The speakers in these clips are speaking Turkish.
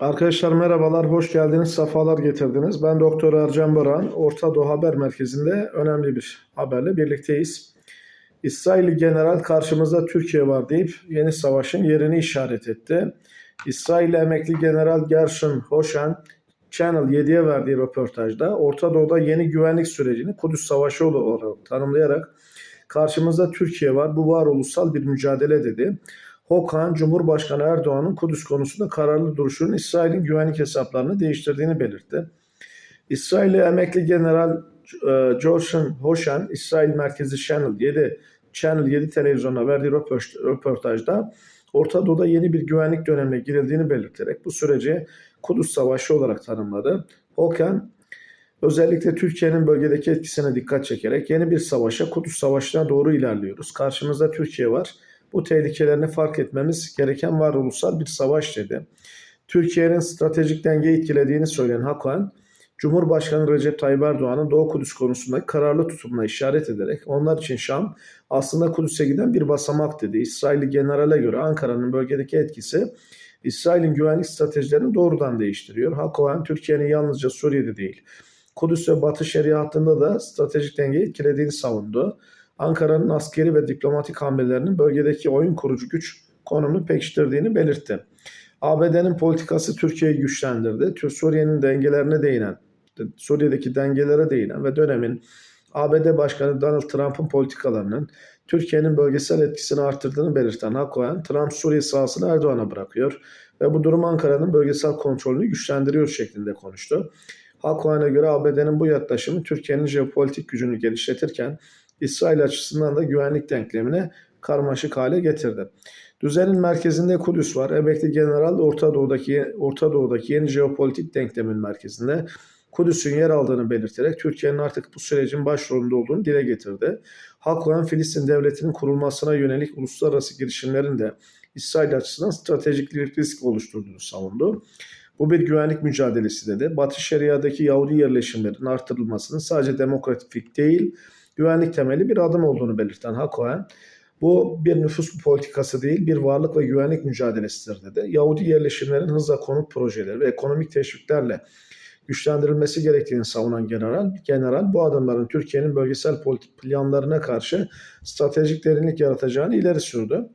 Arkadaşlar merhabalar, hoş geldiniz, sefalar getirdiniz. Ben Doktor Ercan Baran, Orta Doğu Haber Merkezi'nde önemli bir haberle birlikteyiz. İsrail General karşımızda Türkiye var deyip yeni savaşın yerini işaret etti. İsrail emekli General Gershon Hoshan, Channel 7'ye verdiği röportajda Orta Doğu'da yeni güvenlik sürecini Kudüs Savaşı olarak tanımlayarak karşımızda Türkiye var, bu varoluşsal bir mücadele dedi. Hokan, Cumhurbaşkanı Erdoğan'ın Kudüs konusunda kararlı duruşunun İsrail'in güvenlik hesaplarını değiştirdiğini belirtti. İsrail'e emekli General e, Joshua Hoshan, İsrail merkezi Channel 7, Channel 7 televizyonuna verdiği röportaj- röportajda Orta Doğu'da yeni bir güvenlik dönemine girildiğini belirterek bu süreci Kudüs Savaşı olarak tanımladı. Hokan, özellikle Türkiye'nin bölgedeki etkisine dikkat çekerek yeni bir savaşa, Kudüs Savaşı'na doğru ilerliyoruz. Karşımızda Türkiye var. Bu tehlikelerini fark etmemiz gereken varoluşsal bir savaş dedi. Türkiye'nin stratejik dengeyi etkilediğini söyleyen Hakan, Cumhurbaşkanı Recep Tayyip Erdoğan'ın Doğu Kudüs konusundaki kararlı tutumuna işaret ederek onlar için Şam aslında Kudüs'e giden bir basamak dedi. İsrailli generale göre Ankara'nın bölgedeki etkisi İsrail'in güvenlik stratejilerini doğrudan değiştiriyor. Hakan Türkiye'nin yalnızca Suriye'de değil, Kudüs ve Batı Şeria hattında da stratejik dengeyi etkilediğini savundu. Ankara'nın askeri ve diplomatik hamlelerinin bölgedeki oyun kurucu güç konumunu pekiştirdiğini belirtti. ABD'nin politikası Türkiye'yi güçlendirdi. Suriye'nin dengelerine değinen, Suriye'deki dengelere değinen ve dönemin ABD Başkanı Donald Trump'ın politikalarının Türkiye'nin bölgesel etkisini arttırdığını belirten Hakoyan, Trump Suriye sahasını Erdoğan'a bırakıyor ve bu durum Ankara'nın bölgesel kontrolünü güçlendiriyor şeklinde konuştu. Hakoyan'a göre ABD'nin bu yaklaşımı Türkiye'nin jeopolitik gücünü genişletirken İsrail açısından da güvenlik denklemini karmaşık hale getirdi. Düzenin merkezinde Kudüs var. Emekli General Orta Doğu'daki Orta Doğu'daki yeni jeopolitik denklemin merkezinde Kudüs'ün yer aldığını belirterek Türkiye'nin artık bu sürecin başrolünde olduğunu dile getirdi. Hakoyan Filistin devletinin kurulmasına yönelik uluslararası girişimlerin de İsrail açısından stratejik bir risk oluşturduğunu savundu. Bu bir güvenlik mücadelesi dedi. Batı Şeria'daki Yahudi yerleşimlerin artırılmasının sadece demokratik değil, güvenlik temeli bir adım olduğunu belirten Hakohen, bu bir nüfus politikası değil, bir varlık ve güvenlik mücadelesidir dedi. Yahudi yerleşimlerin hızla konut projeleri ve ekonomik teşviklerle güçlendirilmesi gerektiğini savunan general, general bu adımların Türkiye'nin bölgesel politik planlarına karşı stratejik derinlik yaratacağını ileri sürdü.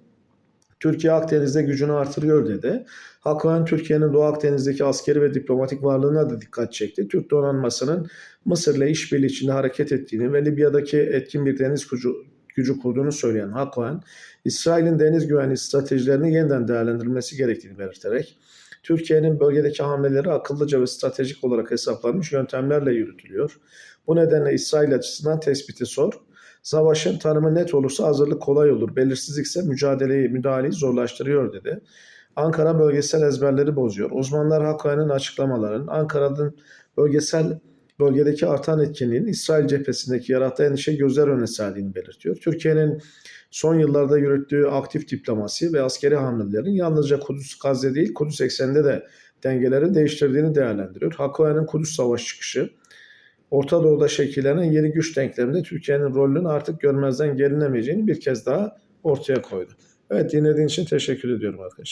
Türkiye Akdeniz'de gücünü artırıyor dedi. Hakan Türkiye'nin Doğu Akdeniz'deki askeri ve diplomatik varlığına da dikkat çekti. Türk donanmasının Mısır'la işbirliği içinde hareket ettiğini ve Libya'daki etkin bir deniz gücü, gücü kurduğunu söyleyen Hakan, İsrail'in deniz güvenliği stratejilerini yeniden değerlendirilmesi gerektiğini belirterek, Türkiye'nin bölgedeki hamleleri akıllıca ve stratejik olarak hesaplanmış yöntemlerle yürütülüyor. Bu nedenle İsrail açısından tespiti sor. Savaşın tanımı net olursa hazırlık kolay olur. Belirsizlik ise mücadeleyi, müdahaleyi zorlaştırıyor dedi. Ankara bölgesel ezberleri bozuyor. Uzmanlar Hakkari'nin açıklamaların Ankara'nın bölgesel bölgedeki artan etkinliğin İsrail cephesindeki yarattığı endişe gözler önüne serdiğini belirtiyor. Türkiye'nin son yıllarda yürüttüğü aktif diplomasi ve askeri hamlelerin yalnızca Kudüs Gazze değil Kudüs ekseninde de dengeleri değiştirdiğini değerlendiriyor. Hakkari'nin Kudüs Savaşı çıkışı, Orta Doğu'da şekillenen yeni güç denkleminde Türkiye'nin rolünün artık görmezden gelinemeyeceğini bir kez daha ortaya koydu. Evet dinlediğiniz için teşekkür ediyorum arkadaşlar.